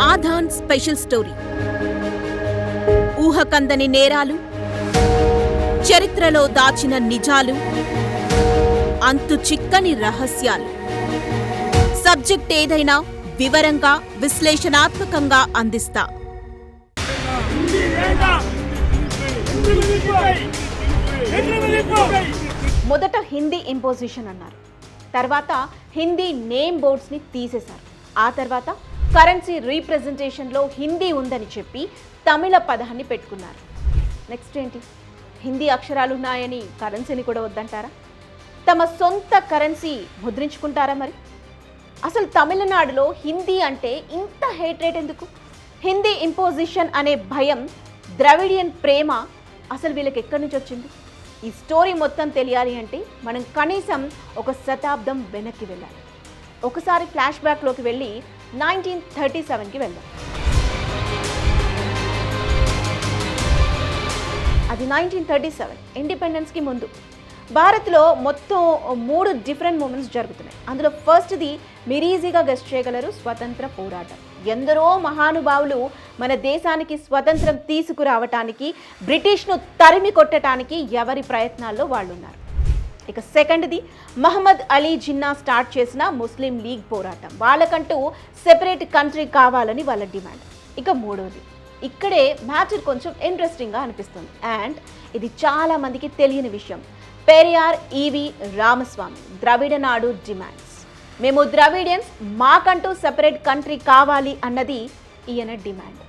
ఆధాన్ special story. ఊహకందని నేరాలు చరిత్రలో దాచిన నిజాలు అంతు చిక్కని రహస్యాలు. సబ్జెక్ట్ ఏదైనా వివరంగా విశ్లేషణాత్మకంగా అందిస్తా. మొదట హిందీ ఇంపోజిషన్ అన్నారు. తర్వాత హిందీ నేమ్ బోర్డ్స్ని తీసేశారు. ఆ తర్వాత కరెన్సీ రీప్రజెంటేషన్లో హిందీ ఉందని చెప్పి తమిళ పదాన్ని పెట్టుకున్నారు. నెక్స్ట్ ఏంటి? హిందీ అక్షరాలు ఉన్నాయని కరెన్సీని కూడా వద్దంటారా? తమ సొంత కరెన్సీ ముద్రించుకుంటారా మరి? అసలు తమిళనాడులో హిందీ అంటే ఇంత హేట్రేట్ ఎందుకు? హిందీ ఇంపోజిషన్ అనే భయం ద్రవిడియన్ ప్రేమ అసలు వీళ్ళకి ఎక్కడి నుంచి వచ్చింది? ఈ స్టోరీ మొత్తం తెలియాలి అంటే మనం కనీసం ఒక శతాబ్దం వెనక్కి వెళ్ళాలి. ఒకసారి ఫ్లాష్ బ్యాక్లోకి వెళ్ళి నైన్టీన్ థర్టీ సెవెన్కి వెళ్దాం. అది నైన్టీన్ థర్టీ సెవెన్ ఇండిపెండెన్స్కి ముందు. భారత్లో మొత్తం మూడు డిఫరెంట్ మూమెంట్స్ జరుగుతున్నాయి. అందులో ఫస్ట్ది మీరు ఈజీగా గెస్ట్ చేయగలరు స్వతంత్ర పోరాటం. ఎందరో మహానుభావులు మన దేశానికి స్వతంత్రం తీసుకురావటానికి బ్రిటిష్ను తరిమి కొట్టడానికి ఎవరి ప్రయత్నాల్లో వాళ్ళు ఉన్నారు ఇక సెకండ్ది మహమ్మద్ అలీ జిన్నా స్టార్ట్ చేసిన ముస్లిం లీగ్ పోరాటం. వాళ్ళకంటూ సెపరేట్ కంట్రీ కావాలని వాళ్ళ డిమాండ్. ఇక మూడోది ఇక్కడే మ్యాటర్ కొంచెం ఇంట్రెస్టింగ్గా అనిపిస్తుంది. అండ్ ఇది చాలామందికి తెలియని విషయం. పెరియార్ ఈవి రామస్వామి ద్రవిడ నాడు డిమాండ్స్. మేము ద్రవిడియన్స్ మాకంటూ సెపరేట్ కంట్రీ కావాలి అన్నది ఈయన డిమాండ్.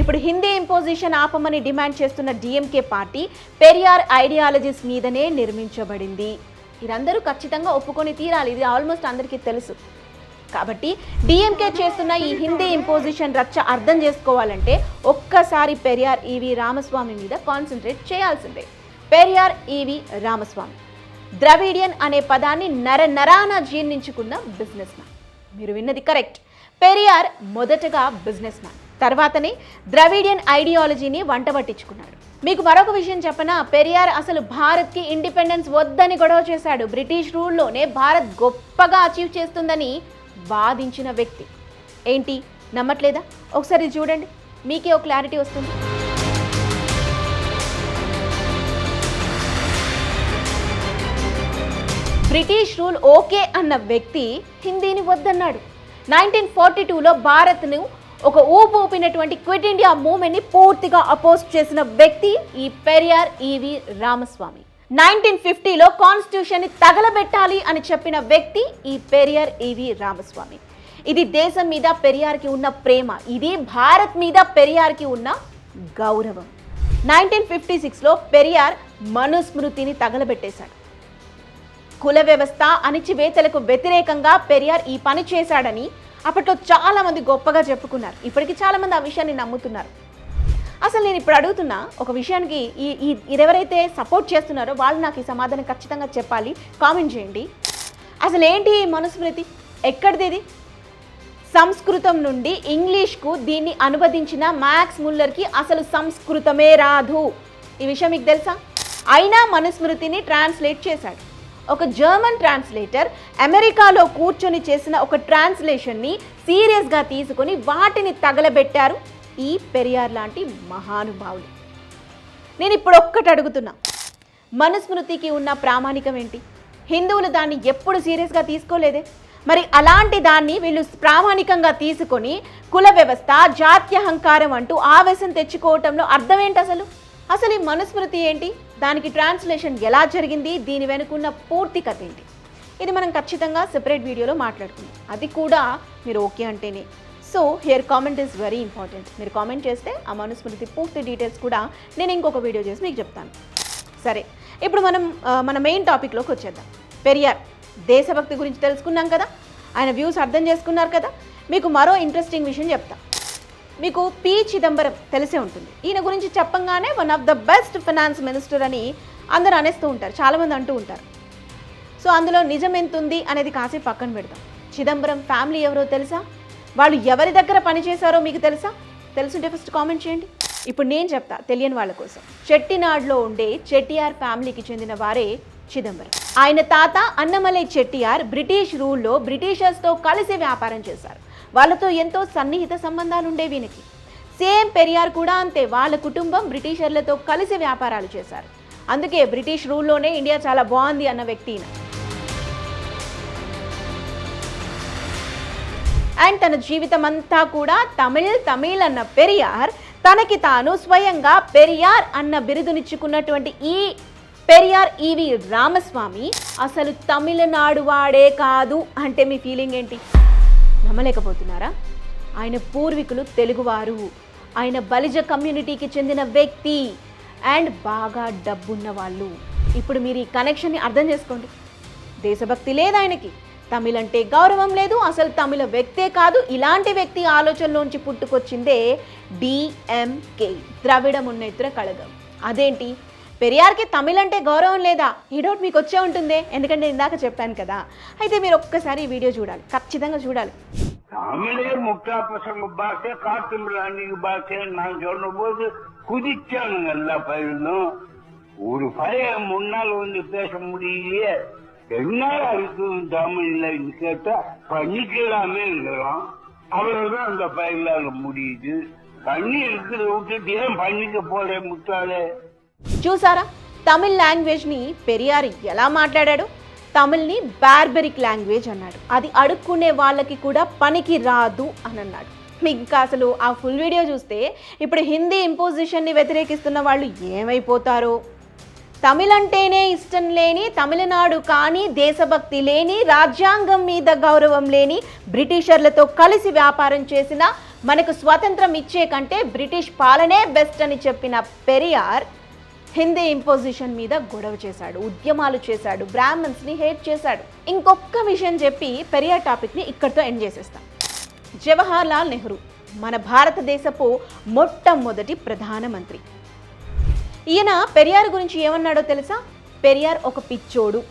ఇప్పుడు హిందీ ఇంపోజిషన్ ఆపమని డిమాండ్ చేస్తున్న డిఎంకే పార్టీ పెరియార్ ఐడియాలజీస్ మీదనే నిర్మించబడింది. ఇదందరూ ఖచ్చితంగా ఒప్పుకొని తీరాలి ఇది ఆల్మోస్ట్ అందరికీ తెలుసు. కాబట్టి డిఎంకే చేస్తున్న ఈ హిందీ ఇంపోజిషన్ రచ్చ అర్థం చేసుకోవాలంటే ఒక్కసారి పెరియార్ ఈవి రామస్వామి మీద కాన్సన్ట్రేట్ చేయాల్సిందే. పెరియార్ ఈవి రామస్వామి. ద్రవిడియన్ అనే పదాన్ని నర నరాన జీర్ణించుకున్న బిజినెస్ మ్యాన్ మీరు విన్నది కరెక్ట్. పెరియార్ మొదటగా బిజినెస్ మ్యాన్ తర్వాతనే ద్రవిడియన్ ఐడియాలజీని వంట పట్టించుకున్నాడు మీకు మరొక విషయం చెప్పన? పెరియార్ అసలు భారత్కి ఇండిపెండెన్స్ వద్దని గొడవ చేశాడు. బ్రిటిష్ రూల్లోనే భారత్ గొప్పగా అచీవ్ చేస్తుందని వాదించిన వ్యక్తి. ఏంటి? నమ్మట్లేదా? ఒకసారి చూడండి. మీకే ఒక క్లారిటీ వస్తుంది. బ్రిటిష్ రూల్ ఓకే అన్న వ్యక్తి హిందీని వద్దన్నాడు. నైన్టీన్ ఫార్టీ టూలో భారత్ను ఒక ఊపు ఊపినటువంటి క్విట్ ఇండియా మూవ్మెంట్ని పూర్తిగా అపోజ్ చేసిన వ్యక్తి ఈ పెరియార్ ఈవి రామస్వామి. నైన్టీన్ ఫిఫ్టీలో కాన్స్టిట్యూషన్ని తగలబెట్టాలి అని చెప్పిన వ్యక్తి ఈ పెరియార్ ఈవి రామస్వామి. ఇది దేశం మీద పెరియార్కి ఉన్న ప్రేమ ఇది భారత్ మీద పెరియార్కి ఉన్న గౌరవం. నైన్టీన్ ఫిఫ్టీ సిక్స్లో పెరియార్ మనుస్మృతిని తగలబెట్టేశాడు. కుల వ్యవస్థ అణిచివేతలకు వ్యతిరేకంగా పెరియార్ ఈ పని చేశాడని అప్పట్లో చాలా మంది గొప్పగా చెప్పుకున్నారు. ఇప్పటికీ చాలా మంది ఆ విషయాన్ని నమ్ముతున్నారు. అసలు నేను ఇప్పుడు అడుగుతున్నా ఒక విషయానికి ఈ ఈ ఎవరైతే సపోర్ట్ చేస్తున్నారో వాళ్ళు నాకు ఈ సమాధానం ఖచ్చితంగా చెప్పాలి. కామెంట్ చేయండి. అసలు ఏంటి ఈ మనుస్మృతి ఎక్కడిది ఇది? సంస్కృతం నుండి ఇంగ్లీష్కు దీన్ని అనువదించిన మ్యాక్స్ ముల్లర్కి అసలు సంస్కృతమే రాదు. ఈ విషయం మీకు తెలుసా? అయినా మనుస్మృతిని ట్రాన్స్లేట్ చేశాడు. ఒక జర్మన్ ట్రాన్స్లేటర్ అమెరికాలో కూర్చొని చేసిన ఒక ట్రాన్స్లేషన్ని సీరియస్గా తీసుకొని వాటిని తగలబెట్టారు ఈ పెరియార్ లాంటి మహానుభావులు. నేను ఇప్పుడు ఒక్కటి అడుగుతున్నా. మనుస్మృతికి ఉన్న ప్రామాణికం ఏంటి? హిందువులు దాన్ని ఎప్పుడు సీరియస్గా తీసుకోలేదే? మరి అలాంటి దాన్ని వీళ్ళు ప్రామాణికంగా తీసుకొని కుల వ్యవస్థ జాత్యహంకారం అంటూ ఆవేశం తెచ్చుకోవటంలో అర్థం ఏంటి అసలు? అసలు ఈ మనుస్మృతి ఏంటి? దానికి ట్రాన్స్లేషన్ ఎలా జరిగింది? దీని వెనుకున్న పూర్తి కథ ఏంటి? ఇది మనం ఖచ్చితంగా సెపరేట్ వీడియోలో మాట్లాడుకుందాం. అది కూడా మీరు ఓకే అంటేనే. So here comment is very important మీరు కామెంట్ చేస్తే ఆ మనుస్మృతి పూర్తి డీటెయిల్స్ కూడా నేను ఇంకొక వీడియో చేసి మీకు చెప్తాను. సరే ఇప్పుడు మనం మన మెయిన్ టాపిక్లోకి వచ్చేద్దాం. పెరియార్ దేశభక్తి గురించి తెలుసుకున్నాం కదా? ఆయన వ్యూస్ అర్థం చేసుకున్నారు కదా? మీకు మరో ఇంట్రెస్టింగ్ విషయం చెప్తా. మీకు పి చిదంబరం తెలిసే ఉంటుంది. ఈయన గురించి చెప్పంగానే one of the best finance minister అని అందరూ అనేస్తూ ఉంటారు. చాలామంది అంటూ ఉంటారు. సో అందులో నిజం ఎంత ఉంది అనేది కాసేపు పక్కన పెడదాం. చిదంబరం ఫ్యామిలీ ఎవరో తెలుసా? వాళ్ళు ఎవరి దగ్గర పనిచేశారో మీకు తెలుసా? తెలుసుంటే ఫస్ట్ కామెంట్ చేయండి. ఇప్పుడు నేను చెప్తా తెలియని వాళ్ళ కోసం. చెట్టినాడులో ఉండే చెట్టియార్ ఫ్యామిలీకి చెందిన వారే చిదంబరం. ఆయన తాత అన్నమలై చెట్టియార్ బ్రిటిష్ రూల్లో బ్రిటిషర్స్తో కలిసి వ్యాపారం చేశారు. వాళ్ళతో ఎంతో సన్నిహిత సంబంధాలు ఉండే వీనికి. సేమ్ పెరియార్ కూడా అంతే వాళ్ళ కుటుంబం బ్రిటిషర్లతో కలిసి వ్యాపారాలు చేశారు. అందుకే బ్రిటిష్ రూల్లోనే ఇండియా చాలా బాగుంది అన్న వ్యక్తి అండ్ తన జీవితం అంతా కూడా తమిళ్ తమిళ్ అన్న పెరియార్ తనకి తాను స్వయంగా పెరియార్ అన్న బిరుదునిచ్చుకున్నటువంటి ఈ పెరియార్ ఈవి రామస్వామి అసలు తమిళనాడు వాడే కాదు అంటే మీ ఫీలింగ్ ఏంటి? నమ్మలేకపోతున్నారా? ఆయన పూర్వీకులు తెలుగువారు. ఆయన బలిజ కమ్యూనిటీకి చెందిన వ్యక్తి అండ్ బాగా డబ్బున్న వాళ్ళు. ఇప్పుడు మీరు ఈ కనెక్షన్ని అర్థం చేసుకోండి. దేశభక్తి లేదు ఆయనకి. తమిళ్ అంటే గౌరవం లేదు. అసలు తమిళ వ్యక్తే కాదు. ఇలాంటి వ్యక్తి ఆలోచనలోంచి పుట్టుకొచ్చిందే డిఎంకే ద్రవిడ మున్నేత్ర కళగం. అదేంటి? పెరియార్కి తమిళ్ అంటే గౌరవం లేదా ఈ డౌట్ మీకు వచ్చే ఉంటుందే ఎందుకంటే ఇందాక చెప్పాను కదా అయితే మీరు ఒక్కసారి ఈ వీడియో చూడాలి ఖచ్చితంగా చూడాలి தமிழே முட்டா பசங்க பாஷை காட்டு மிராண்டிக்கு பாஷைன்னு நான் சொன்ன போது குதிச்சானுங்க எல்லா பயிலும் ஒரு பையன் முன்னால் வந்து பேச முடியலையே என்ன இருக்கும் தமிழ்லன்னு கேட்டா பண்ணிக்கலாமேங்கிறான் அவ்வளவுதான் அந்த பயிலால முடியுது பண்ணி இருக்கிறத விட்டுட்டு ஏன் பண்ணிக்க போற முட்டாளே చూసారా? తమిళ్ లాంగ్వేజ్ని పెరియార్ ఎలా మాట్లాడాడు? తమిళ్ని బార్బరిక్ లాంగ్వేజ్ అన్నాడు. అది అడుక్కునే వాళ్ళకి కూడా పనికి రాదు అని అన్నాడు. మీకు ఇంకా అసలు ఆ ఫుల్ వీడియో చూస్తే ఇప్పుడు హిందీ ఇంపోజిషన్ని వ్యతిరేకిస్తున్న వాళ్ళు ఏమైపోతారో? తమిళ్ అంటేనే ఇష్టం లేని తమిళనాడు కానీ దేశభక్తి లేని రాజ్యాంగం మీద గౌరవం లేని బ్రిటిషర్లతో కలిసి వ్యాపారం చేసిన మనకు స్వాతంత్రం ఇచ్చే కంటే బ్రిటిష్ పాలనే బెస్ట్ అని చెప్పిన పెరియార్ హిందీ ఇంపోజిషన్ మీద గొడవ చేశాడు ఉద్యమాలు చేశాడు బ్రాహ్మణ్స్ని హేట్ చేశాడు. ఇంకొక విషయం చెప్పి పెరియార్ టాపిక్ని ఇక్కడితో ఎండ్ చేసేస్తాం. జవహర్ లాల్ నెహ్రూ మన భారతదేశపు మొట్టమొదటి ప్రధానమంత్రి. ఈయన పెరియార్ గురించి ఏమన్నాడో తెలుసా? పెరియార్ ఒక పిచ్చోడు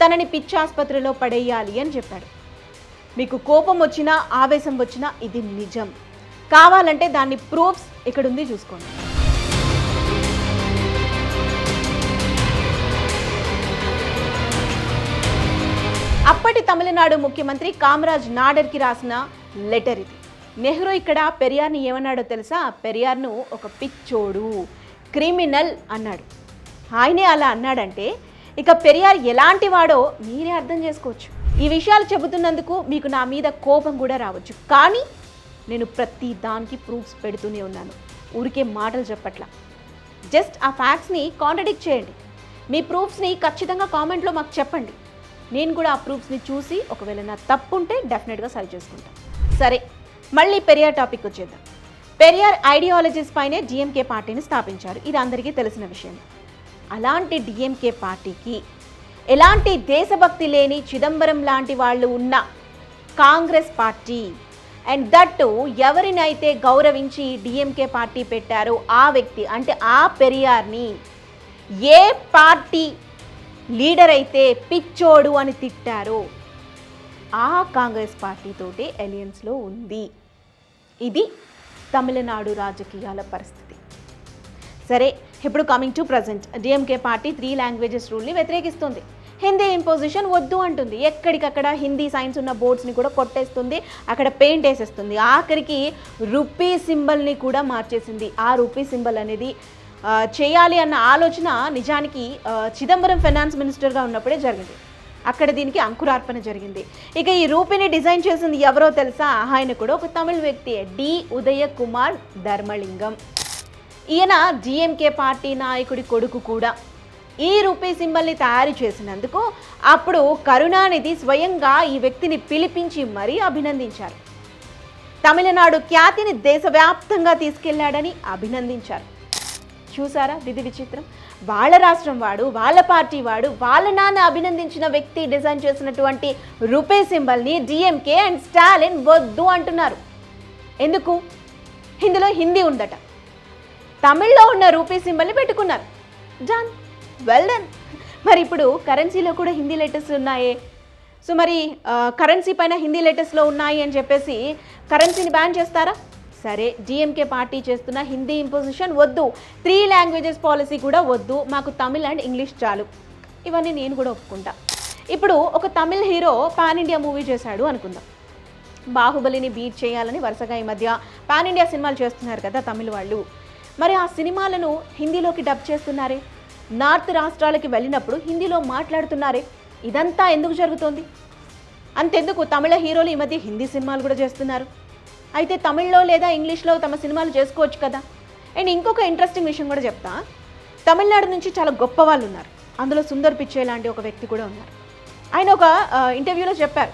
తనని పిచ్చాసుపత్రిలో పడేయాలి అని చెప్పాడు. మీకు కోపం వచ్చినా ఆవేశం వచ్చినా ఇది నిజం. కావాలంటే దాన్ని ప్రూఫ్స్ ఇక్కడుంది చూసుకోండి. అప్పటి తమిళనాడు ముఖ్యమంత్రి కామరాజ్ నాడర్కి రాసిన లెటర్ ఇది. నెహ్రూ ఇక్కడ పెరియార్ని ఏమన్నాడో తెలుసా? పెరియార్ను ఒక పిచ్చోడు క్రిమినల్ అన్నాడు. ఆయనే అలా అన్నాడంటే ఇక పెరియార్ ఎలాంటి వాడో మీరే అర్థం చేసుకోవచ్చు. ఈ విషయాలు చెబుతున్నందుకు మీకు నా మీద కోపం కూడా రావచ్చు. కానీ నేను ప్రతి దానికి ప్రూఫ్స్ పెడుతూనే ఉన్నాను. ఊరికే మాటలు చెప్పట్లా. జస్ట్ ఆ ఫ్యాక్ట్స్ని కాంట్రడిక్ట్ చేయండి. మీ ప్రూఫ్స్ని ఖచ్చితంగా కామెంట్లో మాకు చెప్పండి. నేను కూడా ఆ ప్రూఫ్స్ని చూసి ఒకవేళ నా తప్పు ఉంటే డెఫినెట్గా సరి చేసుకుంటాను సరే మళ్ళీ పెరియార్ టాపిక్ వచ్చేద్దాం. పెరియార్ ఐడియాలజీస్ పైనే డిఎంకే పార్టీని స్థాపించారు. ఇది అందరికీ తెలిసిన విషయం. అలాంటి డిఎంకే పార్టీకి ఎలాంటి దేశభక్తి లేని చిదంబరం లాంటి వాళ్ళు ఉన్న కాంగ్రెస్ పార్టీ అండ్ దట్టు ఎవరినైతే గౌరవించి డిఎంకే పార్టీ పెట్టారో ఆ వ్యక్తి అంటే ఆ పెరియార్ని ఏ పార్టీ లీడర్ అయితే పిచ్చోడు అని తిట్టారో. ఆ కాంగ్రెస్ పార్టీతోటే ఎలియన్స్లో ఉంది. ఇది తమిళనాడు రాజకీయాల పరిస్థితి. సరే ఇప్పుడు coming to present DMK party three languages రూల్ని వ్యతిరేకిస్తుంది. హిందీ ఇంపోజిషన్ వద్దు అంటుంది. ఎక్కడికక్కడ హిందీ సైన్స్ ఉన్న బోర్డ్స్ని కూడా కొట్టేస్తుంది. అక్కడ పెయింట్ వేసేస్తుంది. ఆఖరికి రూపీ సింబల్ని కూడా మార్చేసింది. ఆ రూపీ సింబల్ అనేది చేయాలి అన్న ఆలోచన నిజానికి చిదంబరం ఫైనాన్స్ మినిస్టర్గా ఉన్నప్పుడే జరిగింది. అక్కడ దీనికి అంకురార్పణ జరిగింది. ఇక ఈ రూపిని డిజైన్ చేసింది ఎవరో తెలుసా? ఆయన కూడా ఒక తమిళ వ్యక్తి డి. ఉదయ కుమార్ ధర్మలింగం. ఈయన డిఎంకే పార్టీ నాయకుడి కొడుకు కూడా. ఈ రూపీ సింబల్ని తయారు చేసినందుకు అప్పుడు కరుణానిధి స్వయంగా ఈ వ్యక్తిని పిలిపించి మరీ అభినందించారు. తమిళనాడు ఖ్యాతిని దేశవ్యాప్తంగా తీసుకెళ్ళాడని అభినందించారు. చూసారా? విధి విచిత్రం. వాళ్ళ రాష్ట్రం వాడు వాళ్ళ పార్టీ వాడు వాళ్ళ నాన్న అభినందించిన వ్యక్తి డిజైన్ చేసినటువంటి రూపే సింబల్ని డిఎంకే అండ్ స్టాలిన్ వద్దు అంటున్నారు. ఎందుకు? ఇందులో హిందీ ఉందట. తమిళ్ళో ఉన్న రూపీ సింబల్ని పెట్టుకున్నారు. డన్ వెల్ డన్ మరి ఇప్పుడు కరెన్సీలో కూడా హిందీ లెటర్స్ ఉన్నాయే? సో మరి కరెన్సీ పైన హిందీ లెటర్స్లో ఉన్నాయి అని చెప్పేసి కరెన్సీని బ్యాన్ చేస్తారా? సరే డిఎంకే పార్టీ చేస్తున్న హిందీ ఇంపోజిషన్ వద్దు. త్రీ లాంగ్వేజెస్ పాలసీ కూడా వద్దు. మాకు తమిళ్ అండ్ ఇంగ్లీష్ చాలు. ఇవన్నీ నేను కూడా ఒప్పుకుంటా. ఇప్పుడు ఒక Tamil hero pan India movie చేశాడు అనుకుందాం. బాహుబలిని బీట్ చేయాలని వరుసగా ఈ మధ్య పాన్ ఇండియా సినిమాలు చేస్తున్నారు కదా తమిళ వాళ్ళు. మరి ఆ సినిమాలను హిందీలోకి డబ్ చేస్తున్నారే? నార్త్ రాష్ట్రాలకి వెళ్ళినప్పుడు హిందీలో మాట్లాడుతున్నారే? ఇదంతా ఎందుకు జరుగుతోంది? అంతెందుకు తమిళ హీరోలు ఈ మధ్య హిందీ సినిమాలు కూడా చేస్తున్నారు? అయితే తమిళ్ళో లేదా ఇంగ్లీష్లో తమ సినిమాలు చేసుకోవచ్చు కదా? అండ్ ఇంకొక ఇంట్రెస్టింగ్ విషయం కూడా చెప్తా. తమిళనాడు నుంచి చాలా గొప్ప వాళ్ళు ఉన్నారు. అందులో సుందర్ పిచ్చే లాంటి ఒక వ్యక్తి కూడా ఉన్నారు. ఆయన ఒక ఇంటర్వ్యూలో చెప్పారు.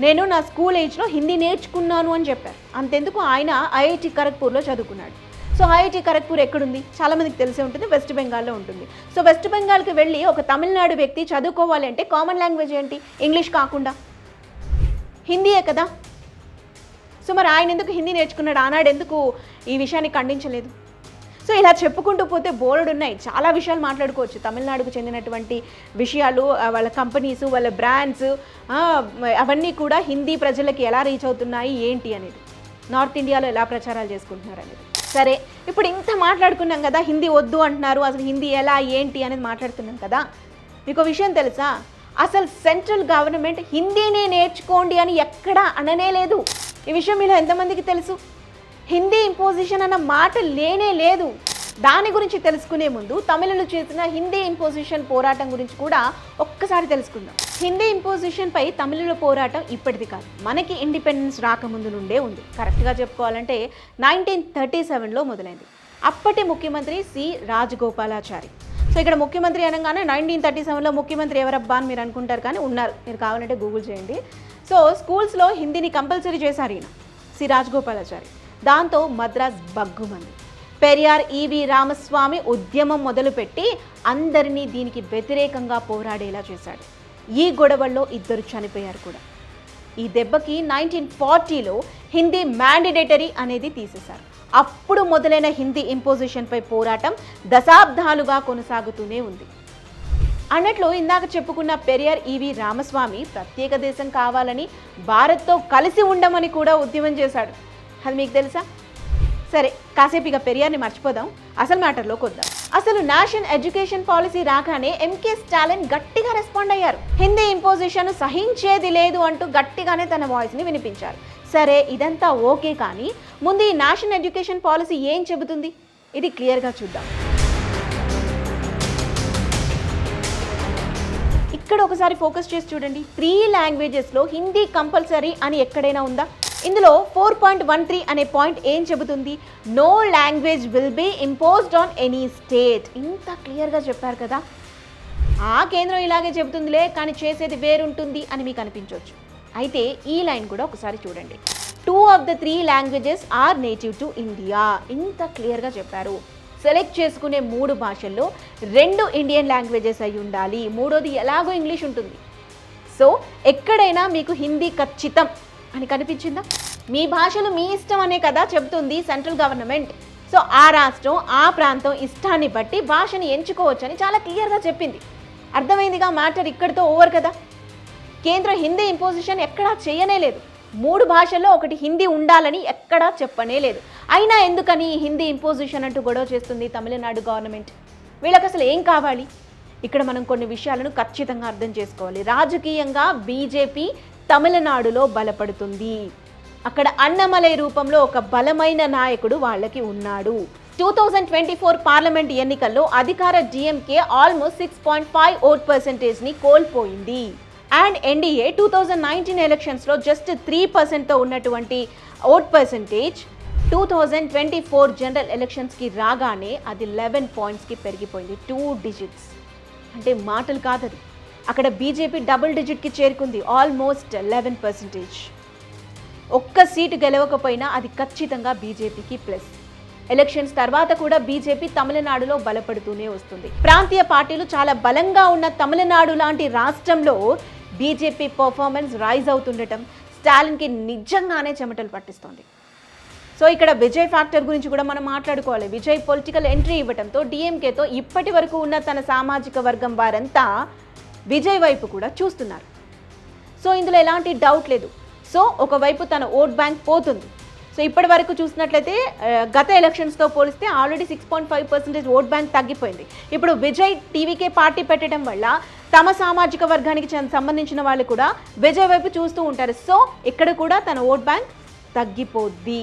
నేను నా స్కూల్ ఏజ్లో హిందీ నేర్చుకున్నాను అని చెప్పారు. అంతెందుకు ఆయన ఐఐటి ఖరగ్పూర్లో చదువుకున్నాడు. సో ఐఐటి ఖరగ్పూర్ ఎక్కడుంది? చాలామందికి తెలిసే ఉంటుంది. వెస్ట్ బెంగాల్లో ఉంటుంది. సో వెస్ట్ బెంగాల్కి వెళ్ళి ఒక తమిళనాడు వ్యక్తి చదువుకోవాలి అంటే కామన్ లాంగ్వేజ్ ఏంటి? ఇంగ్లీష్ కాకుండా? హిందీయే కదా? సో మరి ఆయన ఎందుకు హిందీ నేర్చుకున్నాడు? ఆనాడు ఎందుకు ఈ విషయాన్ని ఖండించలేదు? సో ఇలా చెప్పుకుంటూ పోతే బోర్డు ఉన్నాయి. చాలా విషయాలు మాట్లాడుకోవచ్చు. తమిళనాడుకు చెందినటువంటి విషయాలు వాళ్ళ కంపెనీస్ వాళ్ళ బ్రాండ్స్ అవన్నీ కూడా హిందీ ప్రజలకి ఎలా రీచ్ అవుతున్నాయి ఏంటి అనేది. నార్త్ ఇండియాలో ఎలా ప్రచారాలు చేసుకుంటున్నారు అనేది. సరే ఇప్పుడు ఇంత మాట్లాడుకున్నాం కదా హిందీ వద్దు అంటున్నారు. అసలు హిందీ ఎలా ఏంటి అనేది మాట్లాడుతున్నాం కదా. మీకు విషయం తెలుసా? అసలు సెంట్రల్ గవర్నమెంట్ హిందీనే నేర్చుకోండి అని ఎక్కడా అననే లేదు. ఈ విషయం మీలో ఎంతమందికి తెలుసు? హిందీ ఇంపోజిషన్ అన్న మాట లేనే లేదు. దాని గురించి తెలుసుకునే ముందు తమిళులు చేసిన హిందీ ఇంపోజిషన్ పోరాటం గురించి కూడా ఒక్కసారి తెలుసుకుందాం. హిందీ ఇంపోజిషన్ పై పోరాటం ఇప్పటిది కాదు. మనకి ఇండిపెండెన్స్ రాకముందు నుండే ఉంది. కరెక్ట్గా చెప్పుకోవాలంటే నైన్టీన్ థర్టీ సెవెన్లో మొదలైంది. అప్పటి ముఖ్యమంత్రి సి రాజగోపాలాచారి. సో ఇక్కడ ముఖ్యమంత్రి అనగానే నైన్టీన్ థర్టీ సెవెన్లో ముఖ్యమంత్రి ఎవరబ్బా అని మీరు అనుకుంటారు కానీ ఉన్నారు. మీరు కావాలంటే గూగుల్ చేయండి. సో స్కూల్స్లో హిందీని కంపల్సరీ చేశారు ఈయన సి రాజగోపాలాచారి. దాంతో మద్రాస్ బగ్గుమంది పెరియార్ ఈవి రామస్వామి ఉద్యమం మొదలుపెట్టి అందరినీ దీనికి వ్యతిరేకంగా పోరాడేలా చేశాడు. ఈ గొడవల్లో ఇద్దరు చనిపోయారు కూడా. ఈ దెబ్బకి నైన్టీన్ ఫార్టీలో హిందీ మ్యాండిడేటరీ అనేది తీసేశారు. అప్పుడు మొదలైన హిందీ ఇంపోజిషన్పై పోరాటం దశాబ్దాలుగా కొనసాగుతూనే ఉంది. అన్నట్లు ఇందాక చెప్పుకున్న పెరియార్ ఈవి రామస్వామి ప్రత్యేక దేశం కావాలని భారత్తో కలిసి ఉండమని కూడా ఉద్యమం చేశాడు. అది మీకు తెలుసా? సరే కాసేపు ఇక పెరియార్ని మర్చిపోదాం. అసలు మ్యాటర్లోకి వద్దాం. అసలు నేషనల్ ఎడ్యుకేషన్ పాలసీ రాగానే ఎంకే స్టాలిన్ గట్టిగా రెస్పాండ్ అయ్యారు. హిందీ ఇంపోజిషన్ సహించేది లేదు అంటూ గట్టిగానే తన వాయిస్ని వినిపించారు. సరే ఇదంతా ఓకే కానీ ముందు ఈ నేషనల్ ఎడ్యుకేషన్ పాలసీ ఏం చెబుతుంది? ఇది క్లియర్గా చూద్దాం. ఇక్కడ ఒకసారి ఫోకస్ చేసి చూడండి. త్రీ లాంగ్వేజెస్లో హిందీ కంపల్సరీ అని ఎక్కడైనా ఉందా? ఇందులో ఫోర్ పాయింట్ వన్ త్రీ అనే పాయింట్ ఏం చెబుతుంది? No language will be imposed on any state ఇంత క్లియర్గా చెప్పారు కదా. ఆ కేంద్రం ఇలాగే చెబుతుందిలే కానీ చేసేది వేరుంటుంది అని మీకు అనిపించవచ్చు అయితే ఈ లైన్ కూడా ఒకసారి చూడండి. Two of the three languages are native to India ఇంత క్లియర్గా చెప్పారు. సెలెక్ట్ చేసుకునే మూడు భాషల్లో రెండు ఇండియన్ లాంగ్వేజెస్ అయి ఉండాలి. మూడోది ఎలాగో ఇంగ్లీష్ ఉంటుంది. సో ఎక్కడైనా మీకు హిందీ ఖచ్చితం. అని కనిపించిందా? మీ భాషలు మీ ఇష్టం అనే కదా చెబుతుంది సెంట్రల్ గవర్నమెంట్. సో ఆ రాష్ట్రం ఆ ప్రాంతం ఇష్టాన్ని బట్టి భాషని ఎంచుకోవచ్చని చాలా క్లియర్గా చెప్పింది. అర్థమైందిగా మ్యాటర్ ఇక్కడితో ఓవర్ కదా? కేంద్ర హిందీ ఇంపోజిషన్ ఎక్కడా చేయనే లేదు. మూడు భాషల్లో ఒకటి హిందీ ఉండాలని ఎక్కడా చెప్పనే లేదు. అయినా ఎందుకని హిందీ ఇంపోజిషన్ అంటూ గొడవ చేస్తుంది తమిళనాడు గవర్నమెంట్? వీళ్ళకి అసలు ఏం కావాలి? ఇక్కడ మనం కొన్ని విషయాలను ఖచ్చితంగా అర్థం చేసుకోవాలి. రాజకీయంగా బీజేపీ తమిళనాడులో బలపడుతుంది. అక్కడ అన్నమలై రూపంలో ఒక బలమైన నాయకుడు వాళ్ళకి ఉన్నాడు. Two thousand twenty four parliament ఎన్నికల్లో అధికార DMK almost six point five vote పర్సెంటేజ్ని కోల్పోయింది. And NDA two thousand nineteen ఎలక్షన్స్లో జస్ట్ త్రీ పర్సెంట్తో ఉన్నటువంటి vote percentage two thousand twenty four general ఎలక్షన్స్కి రాగానే అది లెవెన్ పాయింట్స్కి పెరిగిపోయింది. Two digits. అంటే మాటలు కాదు అది అక్కడ బీజేపీ డబుల్ డిజిట్కి చేరుకుంది. ఆల్మోస్ట్ లెవెన్ పర్సెంటేజ్ ఒక్క సీటు గెలవకపోయినా అది ఖచ్చితంగా బీజేపీకి ప్లస్ ఎలక్షన్స్ తర్వాత కూడా బీజేపీ తమిళనాడులో బలపడుతూనే వస్తుంది. ప్రాంతీయ పార్టీలు చాలా బలంగా ఉన్న తమిళనాడు లాంటి రాష్ట్రంలో బీజేపీ పర్ఫార్మెన్స్ రైజ్ అవుతుండటం స్టాలిన్కి నిజంగానే చెమటలు పట్టిస్తోంది. సో ఇక్కడ విజయ్ ఫ్యాక్టర్ గురించి కూడా మనం మాట్లాడుకోవాలి. విజయ్ పొలిటికల్ ఎంట్రీ ఇవ్వడంతో డిఎంకేతో ఇప్పటి వరకు ఉన్న తన సామాజిక వర్గం వారంతా విజయ్ వైపు కూడా చూస్తున్నారు. సో ఇందులో ఎలాంటి డౌట్ లేదు. సో ఒకవైపు తన ఓట్ బ్యాంక్ పోతుంది. సో ఇప్పటి వరకు చూసినట్లయితే గత ఎలక్షన్స్తో పోలిస్తే already six point five percentage vote bank తగ్గిపోయింది. ఇప్పుడు విజయ్ టీవీకే పార్టీ పెట్టడం వల్ల తమ సామాజిక వర్గానికి సంబంధించిన వాళ్ళు కూడా విజయ్ వైపు చూస్తూ ఉంటారు. సో ఇక్కడ కూడా తన ఓట్ బ్యాంక్ తగ్గిపోద్ది.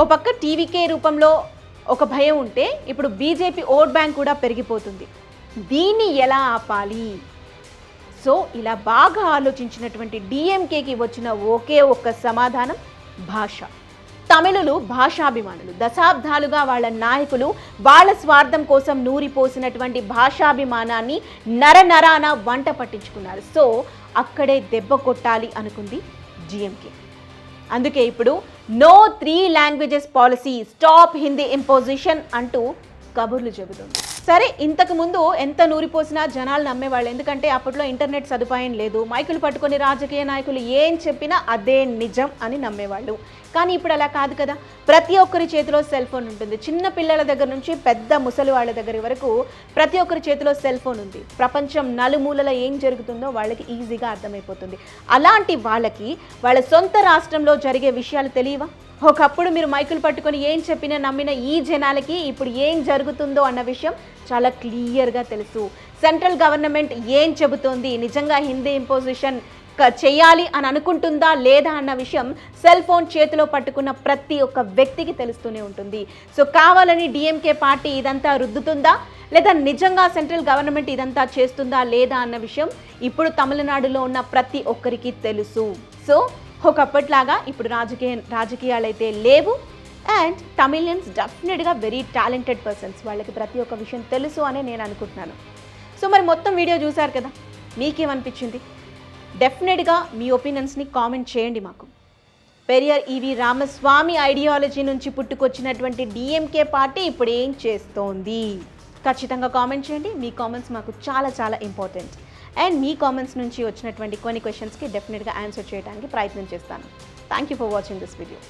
ఓ పక్క టీవీకే రూపంలో ఒక భయం ఉంటే ఇప్పుడు బీజేపీ ఓట్ బ్యాంక్ కూడా పెరిగిపోతుంది. దీన్ని ఎలా ఆపాలి? సో ఇలా బాగా ఆలోచించినటువంటి డిఎంకేకి వచ్చిన ఒకే ఒక్క సమాధానం భాష. తమిళులు భాషాభిమానులు దశాబ్దాలుగా వాళ్ళ నాయకులు వాళ్ళ స్వార్థం కోసం నూరిపోసినటువంటి భాషాభిమానాన్ని నరనరాన వంట పట్టించుకున్నారు. సో అక్కడే దెబ్బ కొట్టాలి అనుకుంది జిఎంకే అందుకే ఇప్పుడు no three languages policy stop Hindi imposition అంటూ కబుర్లు చెబుతుంది. సరే ఇంతకు ముందు ఎంత నూరిపోసినా జనాలు నమ్మేవాళ్ళు. ఎందుకంటే అప్పట్లో ఇంటర్నెట్ సదుపాయం లేదు. మైకులు పట్టుకొని రాజకీయ నాయకులు ఏం చెప్పినా అదే నిజం అని నమ్మేవాళ్ళు. కానీ ఇప్పుడు అలా కాదు కదా. ప్రతి ఒక్కరి చేతిలో సెల్ ఫోన్ ఉంటుంది. చిన్న పిల్లల దగ్గర నుంచి పెద్ద ముసలి వాళ్ళ దగ్గర వరకు ప్రతి ఒక్కరి చేతిలో సెల్ ఫోన్ ఉంది. ప్రపంచం నలుమూలల ఏం జరుగుతుందో వాళ్ళకి ఈజీగా అర్థమైపోతుంది. అలాంటి వాళ్ళకి వాళ్ళ సొంత రాష్ట్రంలో జరిగే విషయాలు తెలియవా? ఒకప్పుడు మీరు మైకులు పట్టుకొని ఏం చెప్పినా నమ్మిన ఈ జనాలకి ఇప్పుడు ఏం జరుగుతుందో అన్న విషయం చాలా క్లియర్గా తెలుసు. సెంట్రల్ గవర్నమెంట్ ఏం చెబుతోంది? నిజంగా హిందీ ఇంపోజిషన్ క- చేయాలి అని అనుకుంటుందా లేదా అన్న విషయం సెల్ ఫోన్ చేతిలో పట్టుకున్న ప్రతి ఒక్క వ్యక్తికి తెలుస్తూనే ఉంటుంది. సో కావాలని డిఎంకే పార్టీ ఇదంతా రుద్దుతుందా? లేదా నిజంగా సెంట్రల్ గవర్నమెంట్ ఇదంతా చేస్తుందా లేదా అన్న విషయం ఇప్పుడు తమిళనాడులో ఉన్న ప్రతి ఒక్కరికి తెలుసు. సో ఒకప్పట్లాగా ఇప్పుడు రాజకీయ రాజకీయాలు అయితే లేవు అండ్ తమిళియన్స్ డెఫినెట్గా వెరీ టాలెంటెడ్ పర్సన్స్ వాళ్ళకి ప్రతి ఒక్క విషయం తెలుసు అని నేను అనుకుంటున్నాను. సో మరి మొత్తం వీడియో చూశారు కదా? మీకేమనిపించింది? డెఫినెట్గా మీ ఒపీనియన్స్ని కామెంట్ చేయండి మాకు. పెరియర్ ఈవి రామస్వామి ఐడియాలజీ నుంచి పుట్టుకొచ్చినటువంటి డిఎంకే పార్టీ ఇప్పుడు ఏం చేస్తోంది? ఖచ్చితంగా కామెంట్ చేయండి. మీ కామెంట్స్ మాకు చాలా చాలా ఇంపార్టెంట్ అండ్ మీ కామెంట్స్ నుంచి వచ్చినటువంటి కొన్ని క్వశ్చన్స్కి డెఫినెట్గా ఆన్సర్ చేయడానికి ప్రయత్నం చేస్తాను thank you for watching this video